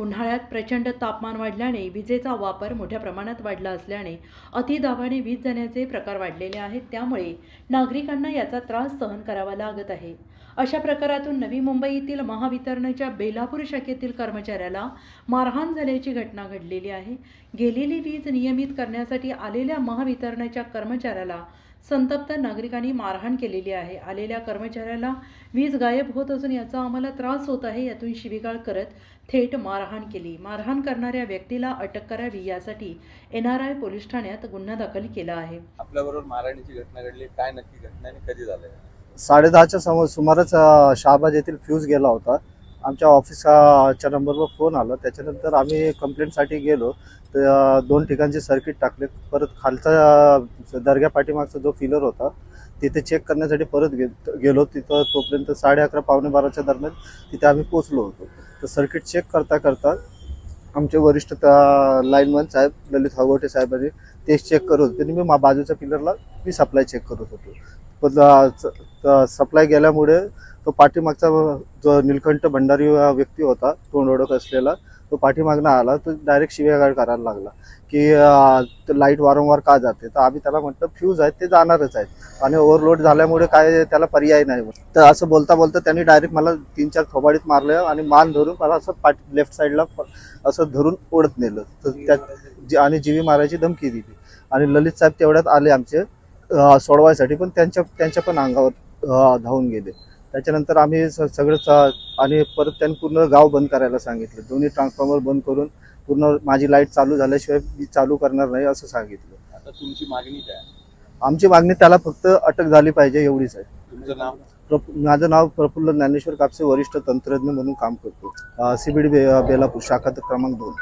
उन्हाळ्यात प्रचंड तापमान वाढल्याने विजेचा वापर मोठ्या प्रमाणात वाढला असल्याने अतिदाबाने वीज जाण्याचे प्रकार वाढलेले आहेत. त्यामुळे नागरिकांना याचा त्रास सहन करावा लागत आहे. अशा प्रकारातून नवी मुंबईतील महावितरणच्या बेलापूर शाखेतील कर्मचाऱ्याला मारहाण झाल्याची घटना घडलेली आहे. गेलेली वीज नियमित करण्यासाठी आलेल्या महावितरणच्या कर्मचाऱ्याला संतप्त नागरिकांनी मारहाण केलेली आहे. आलेल्या कर्मचाऱ्याला वीज गायब होत असून याचा आम्हाला त्रास होत आहे. यातून शिवीगाळ करत थेट मारहाण केली. मारहाण करणाऱ्या व्यक्तीला अटक करावी यासाठी एन आर आय पोलीस ठाण्यात गुन्हा दाखल केला आहे. आपल्याबरोबर मारहाणीची घटना घडली. काय नक्की घटना आणि कधी झालंय साडेदहाच्या समोर सुमारच अ, शहाबाज येथील फ्यूज गेला होता. आमच्या ऑफिसच्या नंबरवर फोन आला. त्याच्यानंतर आम्ही कंप्लेंटसाठी गेलो. तर दोन ठिकाणचे सर्किट टाकले. परत खालचा दर्ग्या पाठीमागचा जो फिलर होता तिथे चेक करण्यासाठी परत गे गेलो. तिथं तोपर्यंत साडे अकरा पावणे बाराच्या दरम्यान तिथे आम्ही पोचलो होतो. तर सर्किट चेक करता करता आमचे वरिष्ठ त्या साहेब ललित हगवटे साहेबांनी ते चेक करत होते. आणि मी मा बाजूच्या पिलरला मी सप्लाय चेक करत होतो. पण सप्लाय गेल्यामुळे तो पाठीमागचा जो निलकंठ भंडारी व्यक्ती होता तोंड ओळख असलेला तो पाठीमागनं आला तो डायरेक्ट शिव्यागाळ करायला लागला की लाइट वारंवार का जाते? तर आम्ही त्याला म्हटलं फ्यूज आहेत ते जाणारच आहेत. आणि ओव्हरलोड झाल्यामुळे काय त्याला पर्याय नाही तर असं बोलता बोलता त्यांनी डायरेक्ट मला तीन चार थोबाडीत मारलं आणि मान धरून मला असं पाठी लेफ्ट साईडला असं धरून ओढत नेलं. तर त्या जी- आणि जीवी मारायची धमकी दिली. आणि ललित साहेब तेवढ्यात आले आमचे सोडवायसाठी पण त्यांच्या त्यांच्या पण अंगावर धावून गेले. त्याच्यानंतर आम्ही सगळं आणि परत त्यांनी पूर्ण गाव बंद करायला सांगितलं. दोन्ही ट्रान्सफॉर्मर बंद करून पूर्ण माझी लाइट चालू झाल्याशिवाय मी चालू करणार नाही असं सांगितलं. आता तुमची मागणी काय आमची मागणी त्याला फक्त अटक झाली पाहिजे एवढीच आहे. तुमचं नाव? प्रफ- माझं नाव प्रफुल्ल ज्ञानेश्वर कापसे वरिष्ठ तंत्रज्ञ म्हणून काम करतो. सीबीडी बेलापूर शाखा क्रमांक दोन.